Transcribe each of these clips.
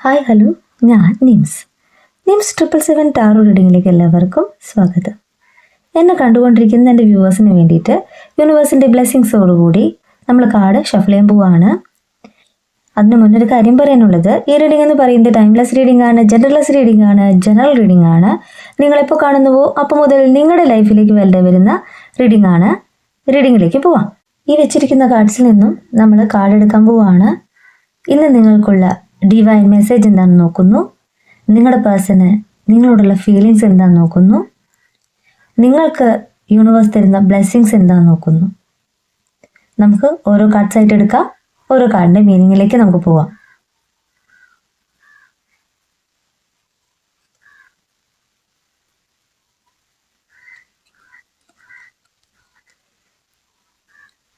Hi hello. ഞാൻ Nims. Nims triple seven tarot റീഡിങ്ങിലേക്ക് എല്ലാവർക്കും സ്വാഗതം. എന്നെ കണ്ടുകൊണ്ടിരിക്കുന്ന എന്റെ വ്യൂവേഴ്സിന് വേണ്ടിയിട്ട് യൂണിവേഴ്സിന്റെ ബ്ലെസ്സിങ്സോടുകൂടി നമ്മൾ കാർഡ് ഷഫിൾ പോവാണ്. അതിന് മുന്നൊരു കാര്യം പറയാനുള്ളത്. ഈ റീഡിംഗ് എന്ന് പറയുന്നത് ടൈംലെസ് റീഡിംഗ് ആണ് ജനറൽലെസ് റീഡിംഗ് ആണ് ജനറൽ റീഡിംഗ് ആണ് നിങ്ങളെപ്പോൾ കാണുന്നുവോ അപ്പോൾ മുതൽ നിങ്ങളുടെ ലൈഫിലേക്ക് വേണ്ട വരുന്ന റീഡിംഗ് ആണ് റീഡിങ്ങിലേക്ക് പോവാം. ഈ വെച്ചിരിക്കുന്ന കാർഡ്സിൽ നിന്നും നമ്മൾ കാർഡ് എടുക്കാൻ പോവാണ്. ഇന്ന് നിങ്ങൾക്കുള്ള ഡിവൈൻ മെസ്സേജ് എന്താണെന്ന് നോക്കുന്നു. നിങ്ങളുടെ പേഴ്സണ് നിങ്ങളോടുള്ള ഫീലിങ്സ് എന്താണെന്ന് നോക്കുന്നു. നിങ്ങൾക്ക് യൂണിവേഴ്സ് തരുന്ന ബ്ലെസ്സിങ്സ് എന്താണെന്ന് നോക്കുന്നു. നമുക്ക് ഓരോ കാർഡ്സ് ആയിട്ട് എടുക്കാം. ഓരോ കാർഡിന്റെ മീനിങ്ങിലേക്ക് നമുക്ക് പോവാം.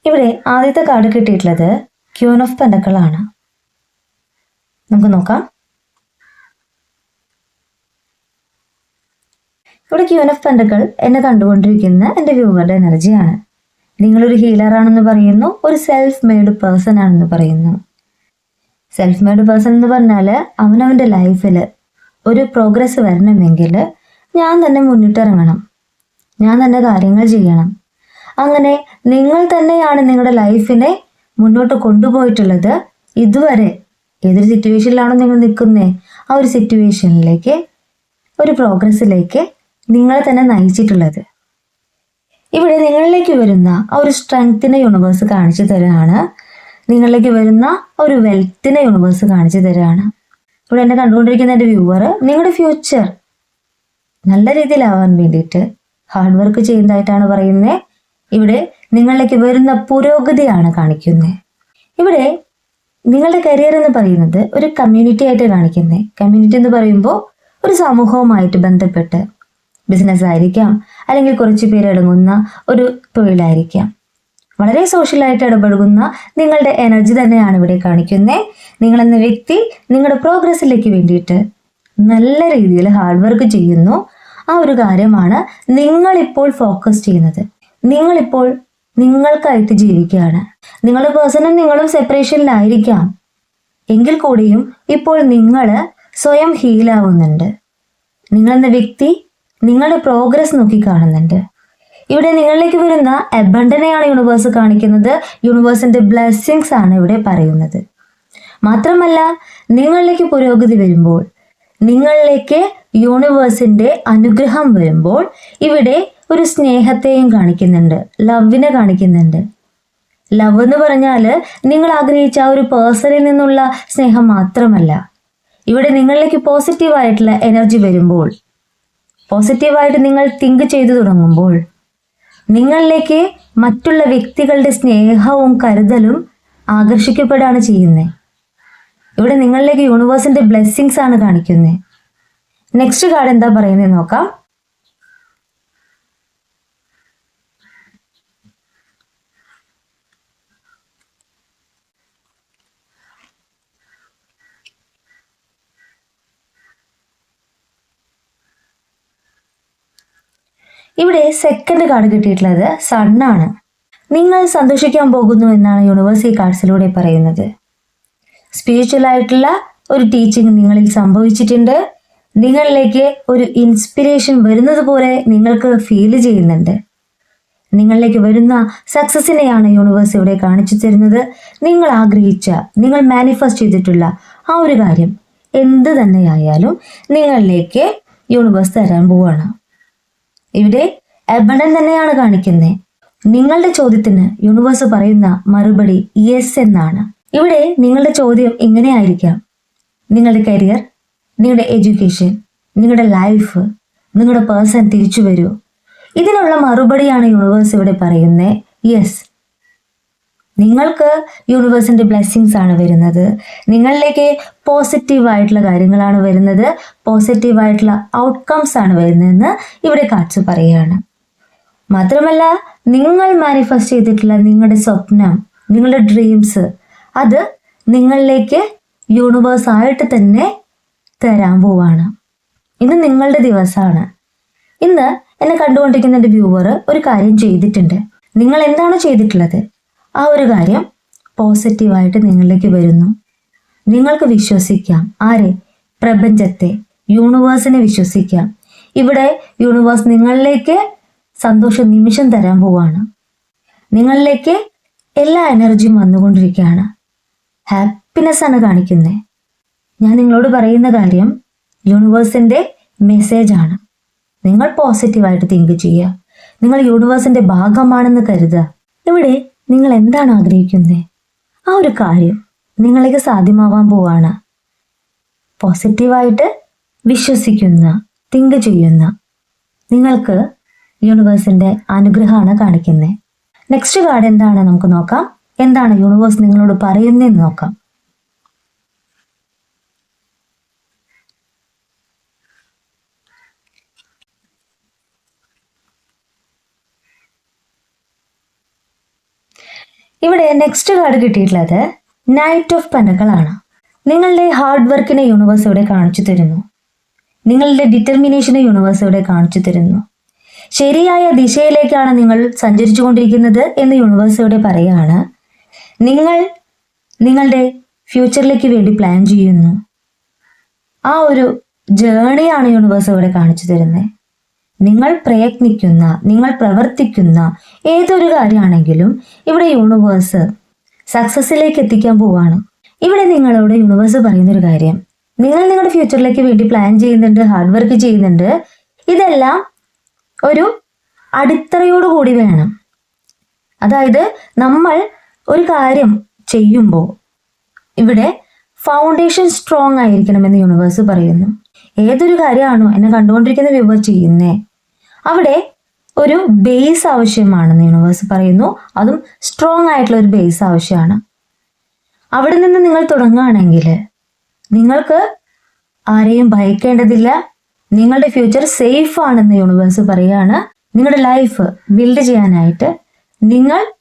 ഇവിടെ ആദ്യത്തെ കാർഡ് കിട്ടിയിട്ടുള്ളത് ക്യൂൺ ഓഫ് പെൻഡക്കളാണ് നമുക്ക് നോക്കാം. ഇവിടെ ക്യൂൻ ഓഫ് പെൻഡക്കൾ എന്നെ കണ്ടുകൊണ്ടിരിക്കുന്ന എന്റെ വ്യൂവറുടെ എനർജിയാണ് നിങ്ങളൊരു ഹീലർ ആണെന്ന് പറയുന്നു ഒരു സെൽഫ് മെയ്ഡ് പേഴ്സൺ ആണെന്ന് പറയുന്നു. സെൽഫ് മെയ്ഡ് പേഴ്സൺ എന്ന് പറഞ്ഞാൽ അവനവന്റെ ലൈഫിൽ ഒരു പ്രോഗ്രസ് വരണമെങ്കിൽ ഞാൻ തന്നെ മുന്നിട്ടിറങ്ങണം. ഞാൻ തന്നെ കാര്യങ്ങൾ ചെയ്യണം. അങ്ങനെ നിങ്ങൾ തന്നെയാണ് നിങ്ങളുടെ ലൈഫിനെ മുന്നോട്ട് കൊണ്ടുപോയിട്ടുള്ളത് ഇതുവരെ ഏതൊരു സിറ്റുവേഷനിലാണോ നിങ്ങൾ നിൽക്കുന്നേ? ആ ഒരു സിറ്റുവേഷനിലേക്ക് ഒരു പ്രോഗ്രസ്സിലേക്ക് നിങ്ങളെ തന്നെ നയിച്ചിട്ടുള്ളത്. ഇവിടെ നിങ്ങളിലേക്ക് വരുന്ന ആ ഒരു സ്ട്രെങ്ത്തിനെ യൂണിവേഴ്സ് കാണിച്ചു തരാണ്. നിങ്ങളിലേക്ക് വരുന്ന ഒരു വെൽത്തിനെ യൂണിവേഴ്സ് കാണിച്ചു തരാണ്. ഇവിടെ എന്നെ കണ്ടുകൊണ്ടിരിക്കുന്ന എന്റെ വ്യൂവർ നിങ്ങളുടെ ഫ്യൂച്ചർ നല്ല രീതിയിലാവാൻ വേണ്ടിയിട്ട് ഹാർഡ് വർക്ക് ചെയ്യുന്നതായിട്ടാണ് പറയുന്നത് ഇവിടെ നിങ്ങളിലേക്ക് വരുന്ന പുരോഗതിയാണ് കാണിക്കുന്നത് ഇവിടെ നിങ്ങളുടെ കരിയർ എന്ന് പറയുന്നത് ഒരു കമ്മ്യൂണിറ്റി ആയിട്ട് കാണിക്കുന്നത് കമ്മ്യൂണിറ്റി എന്ന് പറയുമ്പോൾ ഒരു സമൂഹവുമായിട്ട് ബന്ധപ്പെട്ട് ബിസിനസ് ആയിരിക്കാം അല്ലെങ്കിൽ കുറച്ച് പേരടങ്ങുന്ന ഒരു തൊഴിലായിരിക്കാം. വളരെ സോഷ്യലായിട്ട് ഇടപഴകുന്ന നിങ്ങളുടെ എനർജി തന്നെയാണ് ഇവിടെ കാണിക്കുന്നത് നിങ്ങളെന്ന വ്യക്തി നിങ്ങളുടെ പ്രോഗ്രസ്സിലേക്ക് വേണ്ടിയിട്ട് നല്ല രീതിയിൽ ഹാർഡ് വർക്ക് ചെയ്യുന്നു. ആ ഒരു കാര്യമാണ് നിങ്ങളിപ്പോൾ ഫോക്കസ് ചെയ്യുന്നത്. നിങ്ങളിപ്പോൾ നിങ്ങൾക്കായിട്ട് ജീവിക്കുകയാണ്. നിങ്ങളുടെ പേഴ്സണും നിങ്ങളും സെപ്പറേഷനിലായിരിക്കാം എങ്കിൽ കൂടിയും ഇപ്പോൾ നിങ്ങൾ സ്വയം ഹീലാവുന്നുണ്ട് നിങ്ങളെന്ന വ്യക്തി നിങ്ങളുടെ പ്രോഗ്രസ് നോക്കി കാണുന്നുണ്ട് ഇവിടെ നിങ്ങളിലേക്ക് വരുന്ന എബണ്ടനെയാണ് യൂണിവേഴ്സ് കാണിക്കുന്നത്. യൂണിവേഴ്സിന്റെ ബ്ലെസ്സിങ്സ് ആണ് ഇവിടെ പറയുന്നത്. മാത്രമല്ല നിങ്ങളിലേക്ക് പുരോഗതി വരുമ്പോൾ നിങ്ങളിലേക്ക് യൂണിവേഴ്സിന്റെ അനുഗ്രഹം വരുമ്പോൾ ഇവിടെ ഒരു സ്നേഹത്തെയും കാണിക്കുന്നുണ്ട്. ലവിനെ കാണിക്കുന്നുണ്ട്. ലവ് എന്ന് പറഞ്ഞാൽ നിങ്ങൾ ആഗ്രഹിച്ച ആ ഒരു പേഴ്സണിൽ നിന്നുള്ള സ്നേഹം മാത്രമല്ല. ഇവിടെ നിങ്ങളിലേക്ക് പോസിറ്റീവായിട്ടുള്ള എനർജി വരുമ്പോൾ പോസിറ്റീവായിട്ട് നിങ്ങൾ തിങ്ക് ചെയ്തു തുടങ്ങുമ്പോൾ നിങ്ങളിലേക്ക് മറ്റുള്ള വ്യക്തികളുടെ സ്നേഹവും കരുതലും ആകർഷിക്കപ്പെടുകയാണ് ചെയ്യുന്നത് ഇവിടെ നിങ്ങളിലേക്ക് യൂണിവേഴ്സിന്റെ ബ്ലെസ്സിങ്സ് ആണ് കാണിക്കുന്നത് നെക്സ്റ്റ് കാർഡ് എന്താ പറയുന്നത് നോക്കാം. ഇവിടെ സെക്കൻഡ് കാർഡ് കിട്ടിയിട്ടുള്ളത് സണ്ണാണ് നിങ്ങൾ സന്തോഷിക്കാൻ പോകുന്നു എന്നാണ് യൂണിവേഴ്സിറ്റി കാർഡ്സിലൂടെ പറയുന്നത്. സ്പിരിച്വൽ ആയിട്ടുള്ള ഒരു ടീച്ചിങ് നിങ്ങളിൽ സംഭവിച്ചിട്ടുണ്ട്. നിങ്ങളിലേക്ക് ഒരു ഇൻസ്പിരേഷൻ വരുന്നത് പോലെ നിങ്ങൾക്ക് ഫീൽ ചെയ്യുന്നുണ്ട്. നിങ്ങളിലേക്ക് വരുന്ന സക്സസിനെയാണ് യൂണിവേഴ്സ് ഇവിടെ കാണിച്ചു തരുന്നത്. നിങ്ങൾ ആഗ്രഹിച്ച നിങ്ങൾ മാനിഫെസ്റ്റ് ചെയ്തിട്ടുള്ള ആ ഒരു കാര്യം എന്ത് തന്നെയായാലും നിങ്ങളിലേക്ക് യൂണിവേഴ്സ് തരാൻ പോവാണ്. ഇവിടെ എബഡൻ തന്നെയാണ് കാണിക്കുന്നത്. നിങ്ങളുടെ ചോദ്യത്തിന് യൂണിവേഴ്സ് പറയുന്ന മറുപടി യെസ് എന്നാണ്. ഇവിടെ നിങ്ങളുടെ ചോദ്യം ഇങ്ങനെ ആയിരിക്കാം. നിങ്ങളുടെ കരിയർ നിങ്ങളുടെ എഡ്യൂക്കേഷൻ നിങ്ങളുടെ ലൈഫ് നിങ്ങളുടെ പേഴ്സൺ തിരിച്ചു വരൂ. ഇതിനുള്ള മറുപടിയാണ് യൂണിവേഴ്സ് ഇവിടെ പറയുന്നത് യെസ് നിങ്ങൾക്ക് യൂണിവേഴ്സിന്റെ ബ്ലെസ്സിങ്സ് ആണ് വരുന്നത്. നിങ്ങളിലേക്ക് പോസിറ്റീവായിട്ടുള്ള കാര്യങ്ങളാണ് വരുന്നത്. പോസിറ്റീവായിട്ടുള്ള ഔട്ട്കംസ് ആണ് വരുന്നതെന്ന് ഇവിടെ കാച്ചു പറയുകയാണ്. മാത്രമല്ല നിങ്ങൾ മാനിഫെസ്റ്റ് ചെയ്തിട്ടുള്ള നിങ്ങളുടെ സ്വപ്നം നിങ്ങളുടെ ഡ്രീംസ് അത് നിങ്ങളിലേക്ക് യൂണിവേഴ്സായിട്ട് തന്നെ തരാൻ പോവാണ്. ഇന്ന് നിങ്ങളുടെ ദിവസമാണ്. ഇന്ന് എന്നെ കണ്ടുകൊണ്ടിരിക്കുന്ന എന്റെ വ്യൂവർ ഒരു കാര്യം ചെയ്തിട്ടുണ്ട്. നിങ്ങൾ എന്താണ് ചെയ്തിട്ടുള്ളത്? ആ ഒരു കാര്യം പോസിറ്റീവായിട്ട് നിങ്ങളിലേക്ക് വരുന്നു. നിങ്ങൾക്ക് വിശ്വസിക്കാം. ആരെ? പ്രപഞ്ചത്തെ. യൂണിവേഴ്സിനെ വിശ്വസിക്കാം. ഇവിടെ യൂണിവേഴ്സ് നിങ്ങളിലേക്ക് സന്തോഷ നിമിഷം തരാൻ പോവാണ്. നിങ്ങളിലേക്ക് എല്ലാ എനർജിയും വന്നുകൊണ്ടിരിക്കുകയാണ്. ഹാപ്പിനെസ് ആണ് കാണിക്കുന്നത് ഞാൻ നിങ്ങളോട് പറയുന്ന കാര്യം യൂണിവേഴ്സിന്റെ മെസ്സേജ് ആണ്. നിങ്ങൾ പോസിറ്റീവായിട്ട് തിങ്ക് ചെയ്യുക. നിങ്ങൾ യൂണിവേഴ്സിന്റെ ഭാഗമാണെന്ന് കരുതുക. ഇവിടെ നിങ്ങൾ എന്താണ് ആഗ്രഹിക്കുന്നത്? ആ ഒരു കാര്യം നിങ്ങൾക്ക് സാധ്യമാവാൻ പോവാണ്. പോസിറ്റീവായിട്ട് വിശ്വസിക്കുന്ന തിങ്ക് ചെയ്യുന്ന നിങ്ങൾക്ക് യൂണിവേഴ്സിന്റെ അനുഗ്രഹമാണ് കാണിക്കുന്നത്. നെക്സ്റ്റ് കാർഡ് എന്താണ് നമുക്ക് നോക്കാം. എന്താണ് യൂണിവേഴ്സ് നിങ്ങളോട് പറയുന്നതെന്ന് നോക്കാം. ഇവിടെ നെക്സ്റ്റ് കാർഡ് കിട്ടിയിട്ടുള്ളത് നൈറ്റ് ഓഫ് പനകളാണ് നിങ്ങളുടെ ഹാർഡ് വർക്കിനെ യൂണിവേഴ്സ് ഇവിടെ കാണിച്ചു തരുന്നു. നിങ്ങളുടെ ഡിറ്റർമിനേഷനെ യൂണിവേഴ്സ് ഇവിടെ കാണിച്ചു തരുന്നു. ശരിയായ ദിശയിലേക്കാണ് നിങ്ങൾ സഞ്ചരിച്ചു കൊണ്ടിരിക്കുന്നത് എന്ന് യൂണിവേഴ്സ് ഇവിടെ പറയുകയാണ്. നിങ്ങൾ നിങ്ങളുടെ ഫ്യൂച്ചറിലേക്ക് വേണ്ടി പ്ലാൻ ചെയ്യുന്നു. ആ ഒരു ജേണിയാണ് യൂണിവേഴ്സ് ഇവിടെ കാണിച്ചു തരുന്നത്. നിങ്ങൾ പ്രയത്നിക്കുന്ന നിങ്ങൾ പ്രവർത്തിക്കുന്ന ഏതൊരു കാര്യമാണെങ്കിലും ഇവിടെ യൂണിവേഴ്സ് സക്സസ്സിലേക്ക് എത്തിക്കാൻ പോവാണ്. ഇവിടെ നിങ്ങളോട് യൂണിവേഴ്സ് പറയുന്നൊരു കാര്യം. നിങ്ങൾ നിങ്ങളുടെ ഫ്യൂച്ചറിലേക്ക് വേണ്ടി പ്ലാൻ ചെയ്യുന്നുണ്ട് ഹാർഡ് വർക്ക് ചെയ്യുന്നുണ്ട്. ഇതെല്ലാം ഒരു അടിത്തറയോടുകൂടി വേണം. അതായത് നമ്മൾ ഒരു കാര്യം ചെയ്യുമ്പോൾ ഇവിടെ ഫൗണ്ടേഷൻ സ്ട്രോങ് ആയിരിക്കണമെന്ന് യൂണിവേഴ്സ് പറയുന്നു. ഏതൊരു കാര്യമാണോ എന്നെ കണ്ടുകൊണ്ടിരിക്കുന്ന വ്യൂവർ ചെയ്യുന്നേ അവിടെ ഒരു ബേസ് ആവശ്യമാണെന്ന് യൂണിവേഴ്സ് പറയുന്നു. അതും സ്ട്രോങ് ആയിട്ടുള്ള ഒരു ബേസ് ആവശ്യമാണ്. അവിടെ നിന്ന് നിങ്ങൾ തുടങ്ങുകയാണെങ്കിൽ നിങ്ങൾക്ക് ആരെയും ഭയക്കേണ്ടതില്ല. നിങ്ങളുടെ ഫ്യൂച്ചർ സേഫ് ആണെന്ന് യൂണിവേഴ്സ് പറയുകയാണ്. നിങ്ങളുടെ ലൈഫ് ബിൽഡ് ചെയ്യാനായിട്ട് നിങ്ങൾ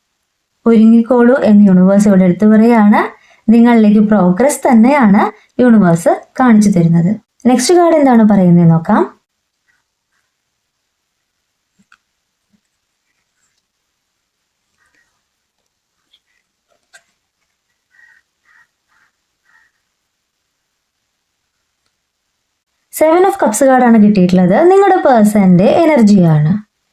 ഒരുങ്ങിക്കോളൂ എന്ന് യൂണിവേഴ്സ് ഇവിടെ എടുത്തു പറയുകയാണ്. നിങ്ങളിലേക്ക് പ്രോഗ്രസ് തന്നെയാണ് യൂണിവേഴ്സ് കാണിച്ചു തരുന്നത്. നെക്സ്റ്റ് കാർഡ് എന്താണ് പറയുന്നത് നോക്കാം. സെവൻ ഓഫ് കപ്സ് കാർഡാണ് കിട്ടിയിട്ടുള്ളത്. നിങ്ങളുടെ പേഴ്സന്റെ എനർജിയാണ്.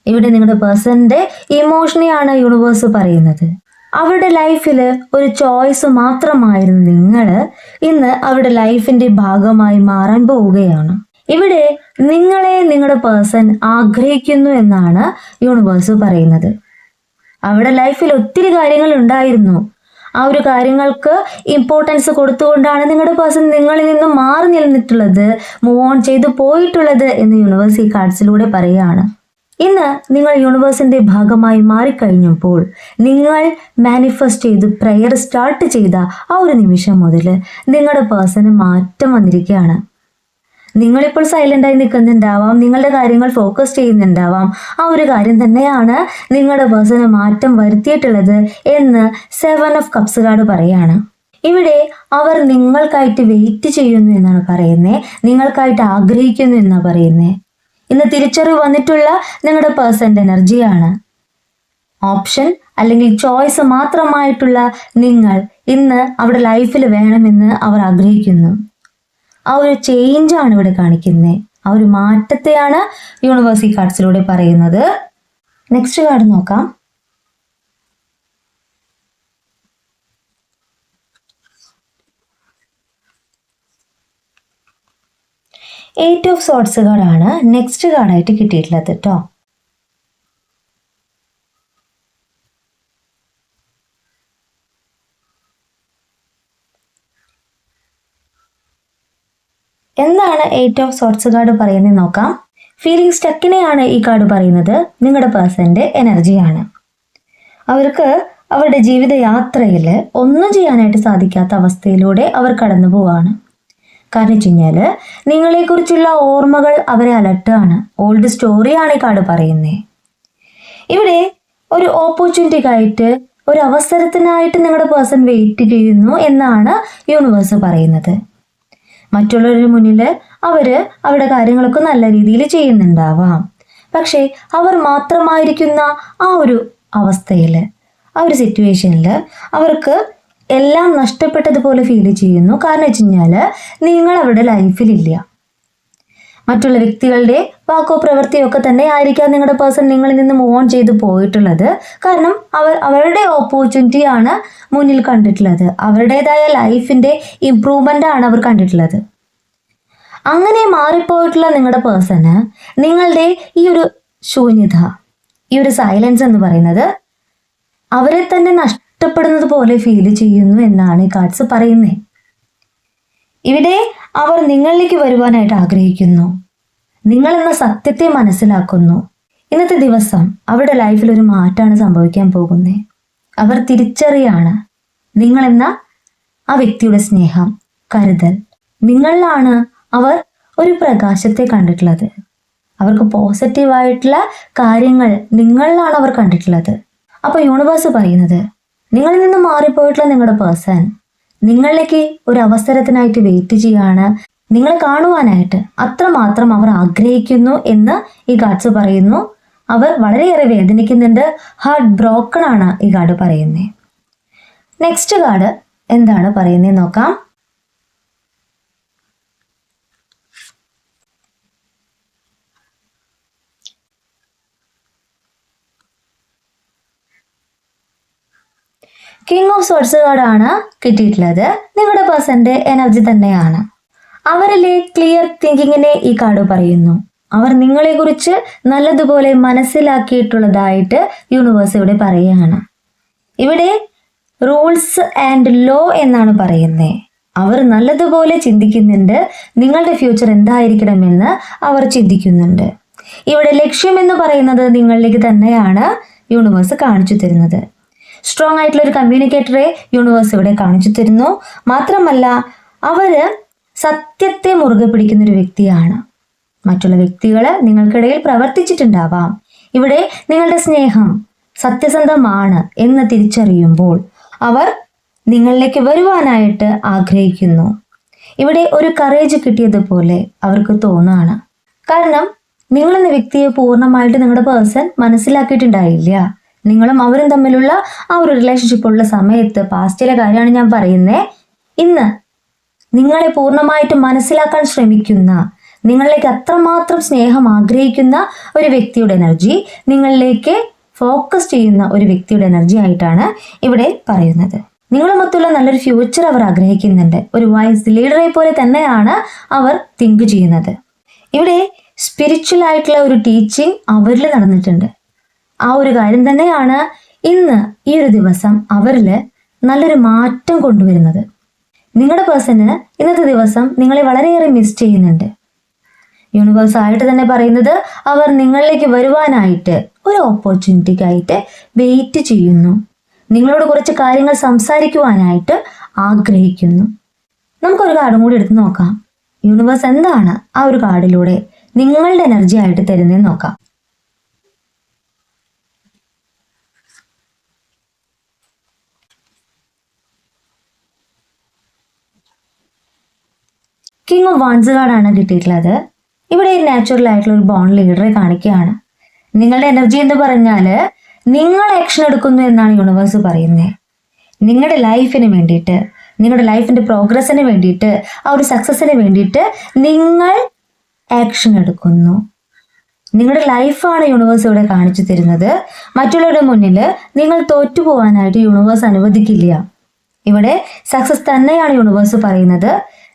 ഇവിടെ നിങ്ങളുടെ പേഴ്സന്റെ ഇമോഷനെയാണ് യൂണിവേഴ്സ് പറയുന്നത്. അവരുടെ ലൈഫിൽ ഒരു ചോയ്സ് മാത്രമായിരുന്നു നിങ്ങൾ ഇന്ന് അവരുടെ ലൈഫിന്റെ ഭാഗമായി മാറാൻ പോവുകയാണ്. ഇവിടെ നിങ്ങളെ നിങ്ങളുടെ പേഴ്സൺ ആഗ്രഹിക്കുന്നു എന്നാണ് യൂണിവേഴ്സ് പറയുന്നത്. അവരുടെ ലൈഫിൽ ഒത്തിരി കാര്യങ്ങൾ ഉണ്ടായിരുന്നു. ആ ഒരു കാര്യങ്ങൾക്ക് ഇമ്പോർട്ടൻസ് കൊടുത്തുകൊണ്ടാണ് നിങ്ങളുടെ പേഴ്സൺ നിങ്ങളിൽ നിന്നും മാറി നിന്നിട്ടുള്ളത് മൂവ് ഓൺ ചെയ്തു പോയിട്ടുള്ളത് എന്ന് യൂണിവേഴ്സ് ഈ കാർഡ്സിലൂടെ പറയുകയാണ്. ഇന്ന് നിങ്ങൾ യൂണിവേഴ്സിന്റെ ഭാഗമായി മാറിക്കഴിഞ്ഞപ്പോൾ നിങ്ങൾ മാനിഫെസ്റ്റ് ചെയ്ത് പ്രെയർ സ്റ്റാർട്ട് ചെയ്ത ആ ഒരു നിമിഷം മുതൽ നിങ്ങളുടെ പേഴ്സണ് മാറ്റം വന്നിരിക്കുകയാണ്. നിങ്ങളിപ്പോൾ ആയി നിൽക്കുന്നുണ്ടാവാം നിങ്ങളുടെ കാര്യങ്ങൾ ഫോക്കസ് ചെയ്യുന്നുണ്ടാവാം. ആ ഒരു കാര്യം തന്നെയാണ് നിങ്ങളുടെ വസന മാറ്റം വരുത്തിയിട്ടുള്ളത് എന്ന് സെവൻ ഓഫ് കപ്സ് കാർഡ് പറയാണ്. ഇവിടെ അവർ നിങ്ങൾക്കായിട്ട് വെയിറ്റ് ചെയ്യുന്നു എന്നാണ് പറയുന്നത് നിങ്ങൾക്കായിട്ട് ആഗ്രഹിക്കുന്നു എന്നാണ് പറയുന്നത് ഇന്ന് തിരിച്ചറിവ് വന്നിട്ടുള്ള നിങ്ങളുടെ പേഴ്സന്റെ എനർജിയാണ് ഓപ്ഷൻ അല്ലെങ്കിൽ ചോയ്സ് മാത്രമായിട്ടുള്ള നിങ്ങൾ ഇന്ന് അവിടെ ലൈഫിൽ വേണമെന്ന് അവർ ആഗ്രഹിക്കുന്നു. ആ ഒരു ചേഞ്ചാണ് ഇവിടെ കാണിക്കുന്നത് ആ ഒരു മാറ്റത്തെയാണ് യൂണിവേഴ്സിറ്റി കാർഡ്സിലൂടെ പറയുന്നത്. നെക്സ്റ്റ് കാർഡ് നോക്കാം. എയ്റ്റ് ഓഫ് സോട്ട്സ് കാർഡാണ് നെക്സ്റ്റ് കാർഡായിട്ട് കിട്ടിയിട്ടുള്ളത് കേട്ടോ എന്താണ് എയ്റ്റ് ഓഫ് സോട്ട്സ് കാർഡ് പറയുന്നത് നോക്കാം. ഫീലിംഗ് സ്റ്റക്കിനെയാണ് ഈ കാർഡ് പറയുന്നത്. നിങ്ങളുടെ പേഴ്സന്റെ എനർജിയാണ് അവർക്ക് അവരുടെ ജീവിതയാത്രയിൽ ഒന്നും ചെയ്യാനായിട്ട് സാധിക്കാത്ത അവസ്ഥയിലൂടെ അവർ കടന്നു പോവാണ്. കാരണം വെച്ച് കഴിഞ്ഞാൽ നിങ്ങളെക്കുറിച്ചുള്ള ഓർമ്മകൾ അവരെ അലട്ടുകയാണ് ഓൾഡ് സ്റ്റോറിയാണ് ഈ കാർഡ് പറയുന്നത് ഇവിടെ ഒരു ഓപ്പർച്യൂണിറ്റിക്കായിട്ട് ഒരു അവസരത്തിനായിട്ട് നിങ്ങളുടെ പേഴ്സൺ വെയിറ്റ് ചെയ്യുന്നു എന്നാണ് യൂണിവേഴ്സ് പറയുന്നത്. മറ്റുള്ളവരുടെ മുന്നിൽ അവർ അവരുടെ കാര്യങ്ങളൊക്കെ നല്ല രീതിയിൽ ചെയ്യുന്നുണ്ടാവാം. പക്ഷേ അവർ മാത്രമായിരിക്കുന്ന ആ ഒരു അവസ്ഥയിൽ ആ ഒരു സിറ്റുവേഷനിൽ അവർക്ക് എല്ലാം നഷ്ടപ്പെട്ടതുപോലെ ഫീൽ ചെയ്യുന്നു. കാരണം വെച്ച് കഴിഞ്ഞാൽ നിങ്ങൾ അവരുടെ ലൈഫിലില്ല മറ്റുള്ള വ്യക്തികളുടെ വാക്കോ പ്രവൃത്തിയോ ഒക്കെ തന്നെ ആയിരിക്കാം നിങ്ങളുടെ പേഴ്സൺ നിങ്ങളിൽ നിന്ന് മൂവ് ഓൺ ചെയ്ത് പോയിട്ടുള്ളത്. കാരണം അവർ അവരുടെ ഓപ്പർച്യൂണിറ്റിയാണ് മുന്നിൽ കണ്ടിട്ടുള്ളത്. അവരുടേതായ ലൈഫിന്റെ ഇമ്പ്രൂവ്മെന്റ് ആണ് അവർ കണ്ടിട്ടുള്ളത്. അങ്ങനെ മാറിപ്പോയിട്ടുള്ള നിങ്ങളുടെ പേഴ്സണ് നിങ്ങളുടെ ഈ ഒരു ശൂന്യത ഈ ഒരു സൈലൻസ് എന്ന് പറയുന്നത് അവരെ തന്നെ നഷ്ടപ്പെടുന്നത് പോലെ ഫീൽ ചെയ്യുന്നു എന്നാണ് ഈ കാർഡ്സ് പറയുന്നത് ഇവിടെ അവർ നിങ്ങളിലേക്ക് വരുവാനായിട്ട് ആഗ്രഹിക്കുന്നു. നിങ്ങൾ എന്ന സത്യത്തെ മനസ്സിലാക്കുന്നു. ഇന്നത്തെ ദിവസം അവരുടെ ലൈഫിൽ ഒരു മാറ്റമാണ് സംഭവിക്കാൻ പോകുന്നത് അവർ തിരിച്ചറിയാണ് നിങ്ങളെന്ന ആ വ്യക്തിയുടെ സ്നേഹം കരുതൽ. നിങ്ങളിലാണ് അവർ ഒരു പ്രകാശത്തെ കണ്ടിട്ടുള്ളത്. അവർക്ക് പോസിറ്റീവായിട്ടുള്ള കാര്യങ്ങൾ നിങ്ങളിലാണ് അവർ കണ്ടിട്ടുള്ളത്. അപ്പോൾ യൂണിവേഴ്സ് പറയുന്നത് നിങ്ങളിൽ നിന്ന് മാറിപ്പോയിട്ടുള്ള നിങ്ങളുടെ പേഴ്സൺ നിങ്ങളിലേക്ക് ഒരു അവസരത്തിനായിട്ട് വെയിറ്റ് ചെയ്യാണ്. നിങ്ങളെ കാണുവാനായിട്ട് അത്രമാത്രം അവർ ആഗ്രഹിക്കുന്നു എന്ന് ഈ കാർഡ്സ് പറയുന്നു. അവർ വളരെയേറെ വേദനിക്കുന്നുണ്ട്. ഹാർട്ട് ബ്രോക്കൺ ആണ് ഈ കാർഡ് പറയുന്നത് നെക്സ്റ്റ് കാർഡ് എന്താണ് പറയുന്നത് നോക്കാം. കിങ് ഓഫ് സോർട്സ് കാർഡാണ് കിട്ടിയിട്ടുള്ളത്. നിങ്ങളുടെ പേഴ്സന്റെ എനർജി തന്നെയാണ്. അവരിലെ ക്ലിയർ തിങ്കിങ്ങിനെ ഈ കാർഡ് പറയുന്നു. അവർ നിങ്ങളെ കുറിച്ച് നല്ലതുപോലെ മനസ്സിലാക്കിയിട്ടുള്ളതായിട്ട് യൂണിവേഴ്സ് ഇവിടെ പറയുകയാണ്. ഇവിടെ റൂൾസ് ആൻഡ് ലോ എന്നാണ് പറയുന്നത് അവർ നല്ലതുപോലെ ചിന്തിക്കുന്നുണ്ട്. നിങ്ങളുടെ ഫ്യൂച്ചർ എന്തായിരിക്കണമെന്ന് അവർ ചിന്തിക്കുന്നുണ്ട്. ഇവിടെ ലക്ഷ്യം എന്ന് പറയുന്നത് നിങ്ങളിലേക്ക് തന്നെയാണ് യൂണിവേഴ്സ് കാണിച്ചു തരുന്നത്. സ്ട്രോങ് ആയിട്ടുള്ള ഒരു കമ്മ്യൂണിക്കേറ്ററെ യൂണിവേഴ്സ് ഇവിടെ കാണിച്ചു തരുന്നു. മാത്രമല്ല അവർ സത്യത്തെ മുറുകെ പിടിക്കുന്ന ഒരു വ്യക്തിയാണ്. മറ്റുള്ള വ്യക്തികൾ നിങ്ങൾക്കിടയിൽ പ്രവർത്തിച്ചിട്ടുണ്ടാവാം. ഇവിടെ നിങ്ങളുടെ സ്നേഹം സത്യസന്ധമാണ് എന്ന് തിരിച്ചറിയുമ്പോൾ അവർ നിങ്ങളിലേക്ക് വരുവാനായിട്ട് ആഗ്രഹിക്കുന്നു. ഇവിടെ ഒരു കറേജ് കിട്ടിയതുപോലെ അവർക്ക് തോന്നാണ്. കാരണം നിങ്ങളെന്ന വ്യക്തിയെ പൂർണമായിട്ട് നിങ്ങളുടെ പേഴ്സൺ മനസ്സിലാക്കിയിട്ടുണ്ടായില്ല. നിങ്ങളും അവരും തമ്മിലുള്ള ആ ഒരു റിലേഷൻഷിപ്പ് ഉള്ള സമയത്ത് പാസ്റ്റിലെ കാര്യമാണ് ഞാൻ പറയുന്നത് ഇന്ന് നിങ്ങളെ പൂർണമായിട്ട് മനസ്സിലാക്കാൻ ശ്രമിക്കുന്ന നിങ്ങളിലേക്ക് അത്രമാത്രം സ്നേഹം ആഗ്രഹിക്കുന്ന ഒരു വ്യക്തിയുടെ എനർജി നിങ്ങളിലേക്ക് ഫോക്കസ് ചെയ്യുന്ന ഒരു വ്യക്തിയുടെ എനർജി ആയിട്ടാണ് ഇവിടെ പറയുന്നത്. നിങ്ങളെ നിങ്ങളുമൊത്തുള്ള നല്ലൊരു ഫ്യൂച്ചർ അവർ ആഗ്രഹിക്കുന്നുണ്ട്. ഒരു വൈസ് ലീഡറെ പോലെ തന്നെയാണ് അവർ തിങ്ക് ചെയ്യുന്നത്. ഇവിടെ സ്പിരിച്വൽ ആയിട്ടുള്ള ഒരു ടീച്ചിങ് അവരിൽ നടന്നിട്ടുണ്ട്. ആ ഒരു കാര്യം തന്നെയാണ് ഇന്ന് ഈ ഒരു ദിവസം അവരിൽ നല്ലൊരു മാറ്റം കൊണ്ടുവരുന്നത്. നിങ്ങളുടെ പേഴ്സണ് ഇന്നത്തെ ദിവസം നിങ്ങളെ വളരെയേറെ മിസ് ചെയ്യുന്നുണ്ട്. യൂണിവേഴ്സ് ആയിട്ട് തന്നെ പറയുന്നത് അവർ നിങ്ങളിലേക്ക് വരുവാനായിട്ട് ഒരു ഓപ്പർച്യൂണിറ്റിക്കായിട്ട് വെയിറ്റ് ചെയ്യുന്നു. നിങ്ങളോട് കുറച്ച് കാര്യങ്ങൾ സംസാരിക്കുവാനായിട്ട് ആഗ്രഹിക്കുന്നു. നമുക്കൊരു കാർഡും കൂടി എടുത്ത് നോക്കാം. യൂണിവേഴ്സ് എന്താണ് ആ ഒരു കാർഡിലൂടെ നിങ്ങളുടെ എനർജി ആയിട്ട് തരുന്നതെന്ന് നോക്കാം. കിങ് ഓഫ് വാൺസ് കാർഡാണ് കിട്ടിയിട്ടുള്ളത്. ഇവിടെ നാച്ചുറൽ ആയിട്ടുള്ള ഒരു ബോണ്ട് ലീഡറെ കാണിക്കുകയാണ്. നിങ്ങളുടെ എനർജി എന്ന് പറഞ്ഞാൽ നിങ്ങൾ ആക്ഷൻ എടുക്കുന്നു എന്നാണ് യൂണിവേഴ്സ് പറയുന്നത് നിങ്ങളുടെ ലൈഫിന് വേണ്ടിയിട്ട് നിങ്ങളുടെ ലൈഫിന്റെ പ്രോഗ്രസ്സിന് വേണ്ടിയിട്ട് ആ ഒരു സക്സസ്സിന് വേണ്ടിയിട്ട് നിങ്ങൾ ആക്ഷൻ എടുക്കുന്നു. നിങ്ങളുടെ ലൈഫാണ് യൂണിവേഴ്സ് ഇവിടെ കാണിച്ചു തരുന്നത്. മറ്റുള്ളവരുടെ മുന്നിൽ നിങ്ങൾ തോറ്റുപോകാനായിട്ട് യൂണിവേഴ്സ് അനുവദിക്കില്ല. ഇവിടെ സക്സസ് തന്നെയാണ് യൂണിവേഴ്സ് പറയുന്നത്.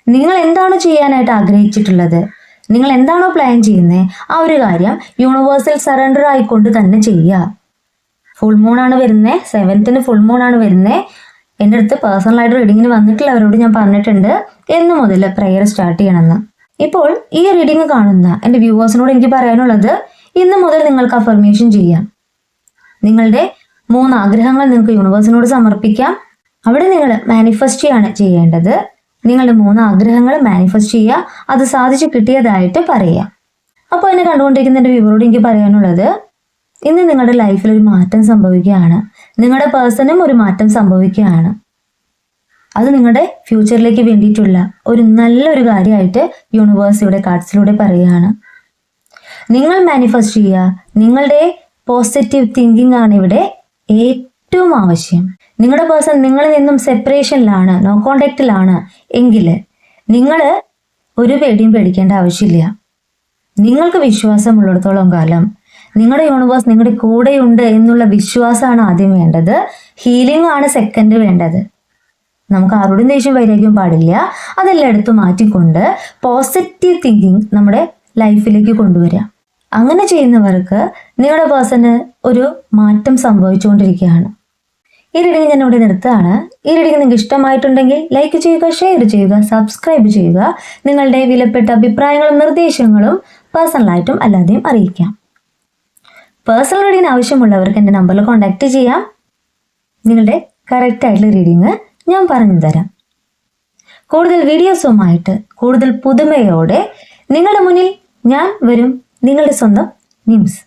നിങ്ങൾ എന്താണ് ചെയ്യാനായിട്ട് ആഗ്രഹിച്ചിട്ടുള്ളത്? നിങ്ങൾ എന്താണോ പ്ലാൻ ചെയ്യുന്നത് ആ ഒരു കാര്യം യൂണിവേഴ്സൽ സറണ്ടർ ആയിക്കൊണ്ട് തന്നെ ചെയ്യുക. ഫുൾ മൂൺ ആണ് വരുന്നത് സെവൻത്തിന് ഫുൾ മൂൺ ആണ് വരുന്നത് എന്റെ അടുത്ത് പേഴ്സണലായിട്ട് റീഡിങ്ങിന് വന്നിട്ടുള്ളവരോട് ഞാൻ പറഞ്ഞിട്ടുണ്ട്. എന്ന് മുതൽ പ്രെയർ സ്റ്റാർട്ട് ചെയ്യണമെന്ന്. ഇപ്പോൾ ഈ റീഡിങ് കാണുന്ന എന്റെ വ്യൂവേഴ്സിനോട് എനിക്ക് പറയാനുള്ളത് ഇന്ന് മുതൽ നിങ്ങൾക്ക് അഫർമേഷൻ ചെയ്യാം. നിങ്ങളുടെ മൂന്ന് ആഗ്രഹങ്ങൾ നിങ്ങൾക്ക് യൂണിവേഴ്സിനോട് സമർപ്പിക്കാം. അവിടെ നിങ്ങൾ മാനിഫെസ്റ്റ് ചെയ്യാണ് ചെയ്യേണ്ടത്. നിങ്ങളുടെ മൂന്ന് ആഗ്രഹങ്ങൾ മാനിഫെസ്റ്റ് ചെയ്യുക അത് സാധിച്ചു കിട്ടിയതായിട്ട് പറയുക. അപ്പോൾ എന്നെ കണ്ടുകൊണ്ടിരിക്കുന്ന എന്റെ വ്യൂവറോട് എനിക്ക് പറയാനുള്ളത് ഇന്ന് നിങ്ങളുടെ ലൈഫിൽ ഒരു മാറ്റം സംഭവിക്കുകയാണ്. നിങ്ങളുടെ പേഴ്സണും ഒരു മാറ്റം സംഭവിക്കുകയാണ്. അത് നിങ്ങളുടെ ഫ്യൂച്ചറിലേക്ക് വേണ്ടിയിട്ടുള്ള ഒരു നല്ലൊരു കാര്യമായിട്ട് യൂണിവേഴ്സ് ഇവിടെ കാർഡ്സിലൂടെ പറയുകയാണ്. നിങ്ങൾ മാനിഫെസ്റ്റ് ചെയ്യുക നിങ്ങളുടെ പോസിറ്റീവ് തിങ്കിങ് ആണ് ഇവിടെ ഏറ്റവും ആവശ്യം. നിങ്ങളുടെ പേഴ്സൺ നിങ്ങളിൽ നിന്നും സെപ്പറേഷനിലാണ് നോ കോണ്ടാക്റ്റിലാണ് എങ്കിൽ നിങ്ങൾ ഒരു പേടിയും പേടിക്കേണ്ട ആവശ്യമില്ല. നിങ്ങൾക്ക് വിശ്വാസമുള്ളിടത്തോളം കാലം നിങ്ങളുടെ യൂണിവേഴ്സ് നിങ്ങളുടെ കൂടെയുണ്ട് എന്നുള്ള വിശ്വാസമാണ് ആദ്യം വേണ്ടത്. ഹീലിംഗ് ആണ് സെക്കൻഡ് വേണ്ടത്. നമുക്ക് ആരോടും ദേഷ്യം വൈരാഗ്യം പാടില്ല. അതെല്ലാം എടുത്തു മാറ്റിക്കൊണ്ട് പോസിറ്റീവ് തിങ്കിങ് നമ്മുടെ ലൈഫിലേക്ക് കൊണ്ടുവരിക അങ്ങനെ ചെയ്യുന്നവർക്ക് നിങ്ങളുടെ പേഴ്സണ് ഒരു മാറ്റം സംഭവിച്ചുകൊണ്ടിരിക്കുകയാണ്. ഈ റീഡിങ് ഞാൻ ഇവിടെ നിർത്തുകയാണ്. ഈ റീഡിങ് നിങ്ങൾക്ക് ഇഷ്ടമായിട്ടുണ്ടെങ്കിൽ ലൈക്ക് ചെയ്യുക ഷെയർ ചെയ്യുക സബ്സ്ക്രൈബ് ചെയ്യുക. നിങ്ങളുടെ വിലപ്പെട്ട അഭിപ്രായങ്ങളും നിർദ്ദേശങ്ങളും പേഴ്സണലായിട്ടും അല്ലാതെയും അറിയിക്കാം. പേഴ്സണൽ റീഡിങ്ങിന് ആവശ്യമുള്ളവർക്ക് എന്റെ നമ്പറിൽ കോൺടാക്റ്റ് ചെയ്യാം. നിങ്ങളുടെ കറക്റ്റ് ആയിട്ടുള്ള റീഡിങ് ഞാൻ പറഞ്ഞു തരാം. കൂടുതൽ വീഡിയോസുമായിട്ട് കൂടുതൽ പുതുമയോടെ നിങ്ങളുടെ മുന്നിൽ ഞാൻ വരും. നിങ്ങളുടെ സ്വന്തം നിംസ്.